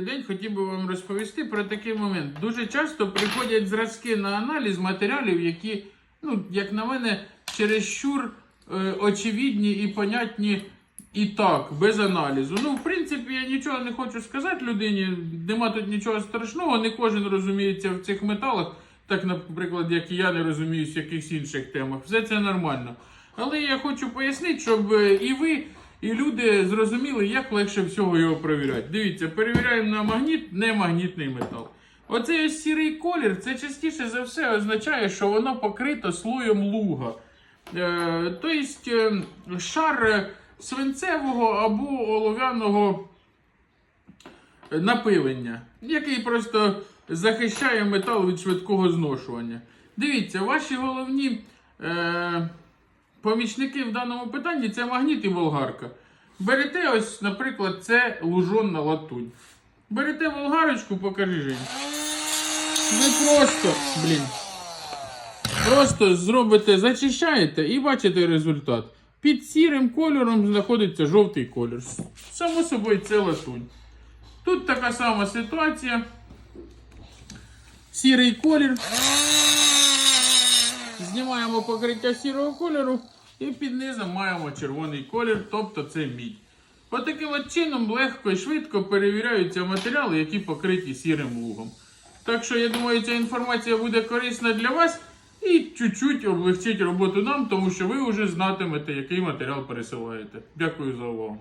День, хотів би вам розповісти про такий момент. Дуже часто приходять зразки на аналіз матеріалів, які, ну, як на мене, чересчур е, очевидні і понятні і так, без аналізу. Ну, в принципі, я нічого не хочу сказати людині, нема тут нічого страшного, не кожен розуміється в цих металах, так, наприклад, як і я не розуміюсь в якихось інших темах. Все це нормально. Але я хочу пояснити, щоб е, і ви, і люди зрозуміли, як легше всього його перевіряти. Дивіться, перевіряємо на магніт, не магнітний метал. Оцей ось сірий колір, це частіше за все означає, що воно покрито слоєм луга. Е, тобто е, шар свинцевого або олов'яного напилення, який просто захищає метал від швидкого зношування. Дивіться, ваші головні е, помічники в даному питанні це магніт і болгарка. Берете ось, наприклад, це лужонна латунь. Берете болгарочку, покажи. Ви просто, блін, просто зробите, зачищаєте і бачите результат. Під сірим кольором знаходиться жовтий колір. Само собою, це латунь. Тут така сама ситуація. Сірий колір. Знімаємо покриття сірого кольору і під низом маємо червоний колір, тобто це мідь. Отаким от чином легко і швидко перевіряються матеріали, які покриті сірим лугом. Так що я думаю, ця інформація буде корисна для вас і чуть-чуть облегчить роботу нам, тому що ви вже знатимете, який матеріал пересилаєте. Дякую за увагу.